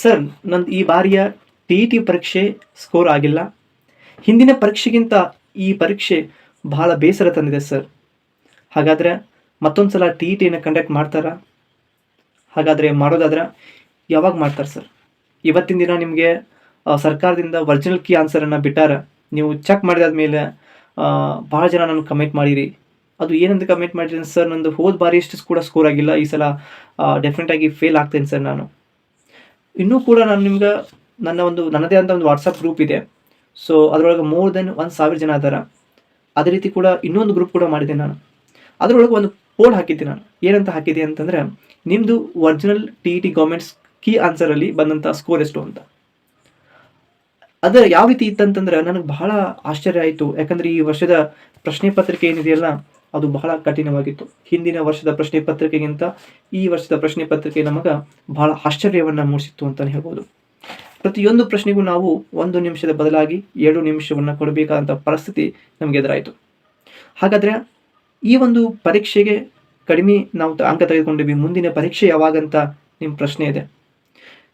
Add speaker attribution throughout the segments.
Speaker 1: Sir, ನಂದು ಈ ಬಾರಿಯ ಟಿ ಟಿ ಪರೀಕ್ಷೆ ಸ್ಕೋರ್ ಆಗಿಲ್ಲ. ಹಿಂದಿನ ಪರೀಕ್ಷೆಗಿಂತ ಈ ಪರೀಕ್ಷೆ ಬಹಳ ಬೇಸರ ತಂದಿದೆ ಸರ್. ಹಾಗಾದರೆ ಮತ್ತೊಂದು ಸಲ ಟಿ ಇ ಟಿನ ಕಂಡಕ್ಟ್ ಮಾಡ್ತಾರಾ? ಹಾಗಾದರೆ ಮಾಡೋದಾದ್ರೆ ಯಾವಾಗ ಮಾಡ್ತಾರೆ ಸರ್? ಇವತ್ತಿನ ದಿನ ನಿಮಗೆ ಸರ್ಕಾರದಿಂದ ಒರಿಜಿನಲ್ ಕೀ ಆನ್ಸರನ್ನು ಬಿಟ್ಟಾರ. ನೀವು ಚೆಕ್ ಮಾಡಿದಾದ ಮೇಲೆ ಭಾಳ ಜನ ನನಗೆ ಕಮೆಂಟ್ ಮಾಡಿರಿ. ಅದು ಏನಂತ ಕಮೆಂಟ್ ಮಾಡಿರಿ ಸರ್, ನಂದು ಹೋದ ಬಾರಿ ಎಷ್ಟು ಕೂಡ ಸ್ಕೋರ್ ಆಗಿಲ್ಲ. ಈ ಸಲ ಡೆಫಿನೆಟಾಗಿ ಫೇಲ್ ಆಗ್ತೇನೆ ಸರ್ ನಾನು. ಇನ್ನೂ ಕೂಡ ನಾನು ನಿಮ್ಗೆ ನನ್ನ ಒಂದು, ನನ್ನದೇ ಅಂತ ಒಂದು ವಾಟ್ಸಪ್ ಗ್ರೂಪ್ ಇದೆ. ಸೊ ಅದರೊಳಗೆ ಮೋರ್ ದೆನ್ ಒಂದು ಸಾವಿರ ಜನ ಅದಾರ ಅದೇ ರೀತಿ ಕೂಡ ಇನ್ನೊಂದು ಗ್ರೂಪ್ ಕೂಡ ಮಾಡಿದೆ ನಾನು. ಅದರೊಳಗೆ ಒಂದು ಪೋಲ್ ಹಾಕಿದ್ದೆ ನಾನು. ಏನಂತ ಹಾಕಿದೆ ಅಂತಂದರೆ ನಿಮ್ಮದು original T E T government's key ಆನ್ಸರಲ್ಲಿ ಬಂದಂಥ ಸ್ಕೋರ್ ಎಷ್ಟು ಅಂತ. ಅದರ ಯಾವ ರೀತಿ ಇತ್ತಂತಂದ್ರೆ, ನನಗೆ ಬಹಳ ಆಶ್ಚರ್ಯ ಆಯಿತು. ಯಾಕಂದರೆ ಈ ವರ್ಷದ ಪ್ರಶ್ನೆ ಪತ್ರಿಕೆ ಏನಿದೆಯಲ್ಲ ಅದು ಬಹಳ ಕಠಿಣವಾಗಿತ್ತು. ಹಿಂದಿನ ವರ್ಷದ ಪ್ರಶ್ನೆ ಪತ್ರಿಕೆಗಿಂತ ಈ ವರ್ಷದ ಪ್ರಶ್ನೆ ಪತ್ರಿಕೆ ನಮಗೆ ಬಹಳ ಆಶ್ಚರ್ಯವನ್ನು ಮೂಡಿಸಿತ್ತು ಅಂತಲೇ ಹೇಳ್ಬೋದು. ಪ್ರತಿಯೊಂದು ಪ್ರಶ್ನೆಗೂ ನಾವು ಒಂದು ನಿಮಿಷದ ಬದಲಾಗಿ ಎರಡು ನಿಮಿಷವನ್ನು ಕೊಡಬೇಕಾದಂಥ ಪರಿಸ್ಥಿತಿ ನಮಗೆ ಎದುರಾಯಿತು. ಹಾಗಾದರೆ ಈ ಒಂದು ಪರೀಕ್ಷೆಗೆ ಕಡಿಮೆ ನಾವು ಅಂಕ ತೆಗೆದುಕೊಂಡಿವಿ ಮುಂದಿನ ಪರೀಕ್ಷೆ ಯಾವಾಗಂತ ನಿಮ್ಮ ಪ್ರಶ್ನೆ ಇದೆ.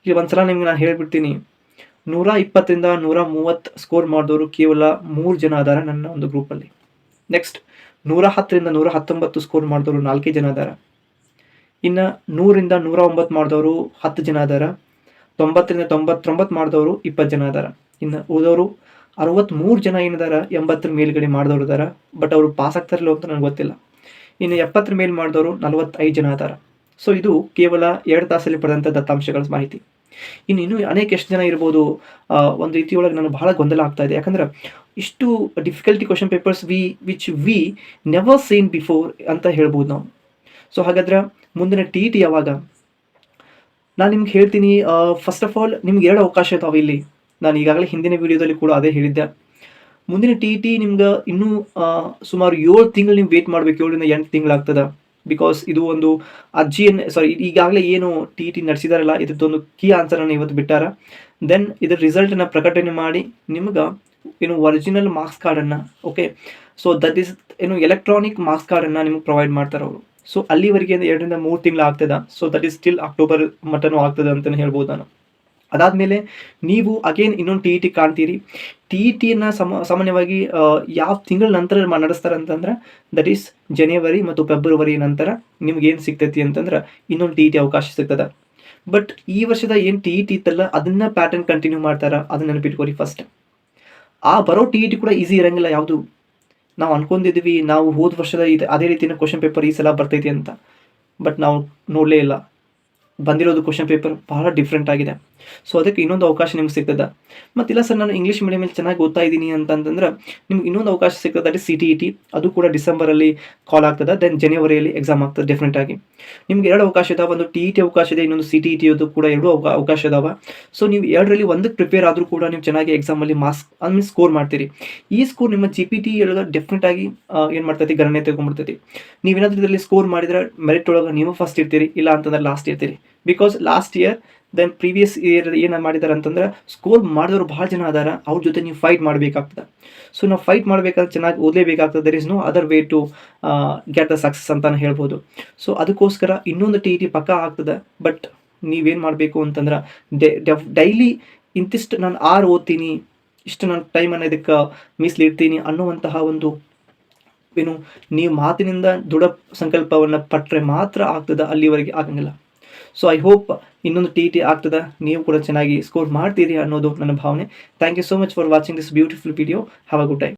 Speaker 1: ಈಗ ಒಂದ್ಸಲ ನಿಮ್ಗೆ ನಾನು ಹೇಳ್ಬಿಡ್ತೀನಿ. ನೂರ ಇಪ್ಪತ್ತರಿಂದ ನೂರ ಮೂವತ್ತು ಸ್ಕೋರ್ ಮಾಡಿದವರು ಕೇವಲ ಮೂರು ಜನ ಅದಾರ ನನ್ನ ಒಂದು ಗ್ರೂಪಲ್ಲಿ ನೆಕ್ಸ್ಟ್ ನೂರ ಹತ್ತರಿಂದ ನೂರ ಹತ್ತೊಂಬತ್ತು ಸ್ಕೋರ್ ಮಾಡಿದವರು ನಾಲ್ಕೇ ಜನ ಅದಾರ. ಇನ್ನು ನೂರಿಂದ ನೂರ ಒಂಬತ್ತು ಮಾಡಿದವರು ಹತ್ತು ಜನ ಅದಾರ. ತೊಂಬತ್ತರಿಂದ ತೊಂಬತ್ತೊಂಬತ್ತು ಮಾಡಿದವರು ಇಪ್ಪತ್ತು ಜನ ಅದಾರ. ಇನ್ನು ಓದೋರು ಅರವತ್ತ್ಮೂರು ಜನ ಏನಿದಾರ ಎಂಬತ್ತರ ಮೇಲ್ಗಡೆ ಮಾಡಿದವರು ಇದಾರ ಬಟ್ ಅವರು ಪಾಸ್ ಆಗ್ತಾರಲ್ಲ ಅಂತ ನನಗೆ ಗೊತ್ತಿಲ್ಲ. ಇನ್ನು ಎಪ್ಪತ್ತರ ಮೇಲೆ ಮಾಡಿದವರು ನಲವತ್ತೈದು ಜನ ಅದಾರ. ಸೊ ಇದು ಕೇವಲ ಎರಡು ತಾಸಲ್ಲಿ ಪಡೆದಂಥ ದತ್ತಾಂಶಗಳ ಮಾಹಿತಿ. ಇನ್ನು ಇನ್ನೂ ಅನೇಕ ಎಷ್ಟು ಜನ ಇರ್ಬೋದು ಒಂದು ಒಂದು ರೀತಿಯೊಳಗೆ ನಾನು ಬಹಳ ಗೊಂದಲ ಆಗ್ತಾ ಇದೆ. ಯಾಕಂದ್ರೆ ಇಷ್ಟು difficulty question papers we which we never seen before ಅಂತ ಹೇಳ್ಬೋದು ನಾವು. ಸೊ ಹಾಗಾದ್ರೆ ಮುಂದಿನ ಟಿ ಟಿ ಯಾವಾಗ? ನಾನು ನಿಮ್ಗೆ ಹೇಳ್ತೀನಿ ಫಸ್ಟ್ ಆಫ್ ಆಲ್ ನಿಮ್ಗೆ ಎರಡು ಅವಕಾಶ ಇದಾವೆ ಇಲ್ಲಿ. ನಾನು ಈಗಾಗಲೇ ಹಿಂದಿನ ವಿಡಿಯೋದಲ್ಲಿ ಕೂಡ ಅದೇ ಹೇಳಿದ್ದೆ. ಮುಂದಿನ ಟಿ ಟಿ ನಿಮ್ಗೆ ಇನ್ನೂ ಸುಮಾರು ಏಳು ತಿಂಗಳು ನೀವು ವೇಟ್ ಮಾಡಬೇಕು, ಏಳರಿಂದ ಎಂಟು ತಿಂಗಳಾಗ್ತದೆ. ಬಿಕಾಸ್ ಇದು ಒಂದು ಅರ್ಜಿಯನ್ನು ಸಾರಿ ಈಗಾಗಲೇ ಏನು ಟಿ ಟಿ ನಡೆಸಿದಾರಲ್ಲ, ಇದ್ರದ್ದೊಂದು ಕೀ ಆನ್ಸರನ್ನು ಇವತ್ತು ಬಿಟ್ಟಾರ. ದೆನ್ ಇದರ ರಿಸಲ್ಟನ್ನು ಪ್ರಕಟಣೆ ಮಾಡಿ ನಿಮ್ಗೆ ಏನು ಒರಿಜಿನಲ್ ಮಾರ್ಕ್ಸ್ ಕಾರ್ಡನ್ನು ಓಕೆ ಸೊ ದಟ್ ಈಸ್ ಏನು ಎಲೆಕ್ಟ್ರಾನಿಕ್ ಮಾರ್ಕ್ಸ್ ಕಾರ್ಡನ್ನು ನಿಮ್ಗೆ ಪ್ರೊವೈಡ್ ಮಾಡ್ತಾರೆ ಅವರು. ಸೊ ಅಲ್ಲಿವರೆಗೆ ಎರಡರಿಂದ ಮೂರು ತಿಂಗಳು ಆಗ್ತದ. So that is still October ಮಟನೂ ಆಗ್ತದೆ ಅಂತಲೇ ಹೇಳ್ಬೋದು ನಾನು. ಅದಾದಮೇಲೆ ನೀವು ಅಗೇನ್ ಇನ್ನೊಂದು ಟಿ ಇ ಟಿ ಕಾಣ್ತೀರಿ. ಟಿ ಇ ಟಿಯನ್ನು ಸಮ, ಸಾಮಾನ್ಯವಾಗಿ ಯಾವ ತಿಂಗಳ ನಂತರ ನಡೆಸ್ತಾರೆ ಅಂತಂದ್ರೆ ದಟ್ ಈಸ್ ಜನವರಿ ಮತ್ತು ಫೆಬ್ರವರಿ ನಂತರ ನಿಮ್ಗೆ ಏನು ಸಿಗ್ತೈತಿ ಅಂತಂದ್ರೆ ಇನ್ನೊಂದು ಟಿ ಇ ಟಿ ಅವಕಾಶ ಸಿಗ್ತದೆ. ಬಟ್ ಈ ವರ್ಷದ ಏನು ಟಿ ಇ ಟಿ ಇತ್ತಲ್ಲ, ಅದನ್ನ ಪ್ಯಾಟರ್ನ್ ಕಂಟಿನ್ಯೂ ಮಾಡ್ತಾರ, ಅದನ್ನ ನೆನಪಿಟ್ಕೊರಿ ಫಸ್ಟ್ ಆ ಬರೋ ಟಿ ಇ ಟಿ ಕೂಡ ಈಸಿ ಇರಂಗಿಲ್ಲ ಯಾವುದು. ನಾವು ಅನ್ಕೊಂಡಿದ್ವಿ, ನಾವು ಹೋದ ವರ್ಷದ ಇದು, ಅದೇ ರೀತಿಯ ಕ್ವಶನ್ ಪೇಪರ್ ಈ ಸಲ ಬರ್ತೈತಿ ಅಂತ. ಬಟ್ ನಾವು ನೋಡಲೇ ಇಲ್ಲ. ಬಂದಿರೋದು ಕ್ವಶನ್ ಪೇಪರ್ ಬಹಳ ಡಿಫ್ರೆಂಟ್ ಆಗಿದೆ. ಸೊ ಅದಕ್ಕೆ ಇನ್ನೊಂದು ಅವಕಾಶ ನಿಮ್ಗೆ ಸಿಗ್ತದೆ. ಮತ್ತಿಲ್ಲ ಸರ್, ನಾನು ಇಂಗ್ಲೀಷ್ ಮೀಡಿಯಮಲ್ಲಿ ಚೆನ್ನಾಗಿ ಓದ್ತಾ ಇದ್ದೀನಿ ಅಂತಂದ್ರೆ ನಿಮ್ಗೆ ಇನ್ನೊಂದು ಅವಕಾಶ ಸಿಗ್ತದೆ ಅಲ್ಲಿ ಸಿ ಟಿ ಇ ಟಿ ಅದು ಕೂಡ ಡಿಸೆಂಬರಲ್ಲಿ ಕಾಲ್ ಆಗ್ತದೆ ದೆನ್ ಜನವರಿಯಲ್ಲಿ ಎಕ್ಸಾಮ್ ಆಗ್ತದೆ ಡೆಫಿನೆಟ್ ಆಗಿ. ನಿಮ್ಗೆ ಎರಡು ಅವಕಾಶ ಇದಾವೆ, ಒಂದು ಟಿ ಇ ಟಿ ಅವಕಾಶ ಇದೆ, ಇನ್ನೊಂದು ಸಿ ಟಿ ಇ ಟಿ ಅದು ಕೂಡ ಎರಡು ಅವಕಾ- ಅವಕಾಶ ಇದಾವೆ. ಸೊ ನೀವು ಎರಡರಲ್ಲಿ ಒಂದಕ್ಕೆ ಪ್ರಿಪೇರ್ ಆದರೂ ಕೂಡ ನೀವು ಚೆನ್ನಾಗಿ ಎಕ್ಸಾಮಲ್ಲಿ ಮಾರ್ಕ್ಸ್ ಮೀನ್ಸ್ ಸ್ಕೋರ್ ಮಾಡ್ತೀರಿ. ಈ ಸ್ಕೋರ್ ನಿಮ್ಮ ಜಿ ಪಿ ಟಿ ಒಳಗೆ ಡೆಫಿನೆಟ್ ಆಗಿ ಏನು ಮಾಡ್ತೈತಿ, ಗಣನೆ ತೆಗೊಂಡ್ಬಿಡ್ತೈತಿ ನೀವೇನಾದ್ರೂ ಇದರಲ್ಲಿ ಸ್ಕೋರ್ ಮಾಡಿದ್ರೆ ಮೆರಿಟ್ ಒಳಗೆ ನೀವು ಫಸ್ಟ್ ಇರ್ತೀರಿ, ಇಲ್ಲ ಅಂತಂದ್ರೆ ಲಾಸ್ಟ್ ಇರ್ತೀರಿ. Because last year then previous year ಏನು ಮಾಡಿದಾರೆ ಅಂತಂದ್ರೆ ಸ್ಕೋರ್ ಮಾಡಿದವರು ಭಾಳ ಜನ ಅದಾರ, ಅವ್ರ ಜೊತೆ ನೀವು ಫೈಟ್ ಮಾಡಬೇಕಾಗ್ತದೆ. ಸೊ ನಾವು ಫೈಟ್ ಮಾಡಬೇಕಾದ್ರೆ ಚೆನ್ನಾಗಿ ಓದಲೇಬೇಕಾಗ್ತದೆ there is no other way to get the success ಅಂತಾನೆ ಹೇಳ್ಬೋದು. ಸೊ ಅದಕ್ಕೋಸ್ಕರ ಇನ್ನೊಂದು ಟಿ ಟಿ ಪಕ್ಕ ಆಗ್ತದೆ ಬಟ್ ನೀವೇನು ಮಾಡಬೇಕು ಅಂತಂದ್ರೆ ಡೈಲಿ ಇಂತಿಷ್ಟು ನಾನು ಆರು ಓದ್ತೀನಿ, ಇಷ್ಟು ನಾನು ಟೈಮನ್ನು ಇದಕ್ಕೆ ಮೀಸಲಿಡ್ತೀನಿ ಅನ್ನುವಂತಹ ಒಂದು, ಏನು, ನೀವು ಮಾತಿನಿಂದ ದೃಢ ಸಂಕಲ್ಪವನ್ನು ಪಟ್ಟರೆ ಮಾತ್ರ ಆಗ್ತದೆ ಅಲ್ಲಿವರೆಗೆ ಆಗಂಗಿಲ್ಲ. ಸೊ ಐ ಹೋಪ್ ಇನ್ನೊಂದು ಟಿ ಟಿ ಆಗ್ತದೆ. ನೀವು ಕೂಡ ಚೆನ್ನಾಗಿ ಸ್ಕೋರ್ ಮಾಡ್ತೀರಿ ಅನ್ನೋದು ನನ್ನ ಭಾವನೆ. Thank you so much for watching this beautiful video have a good time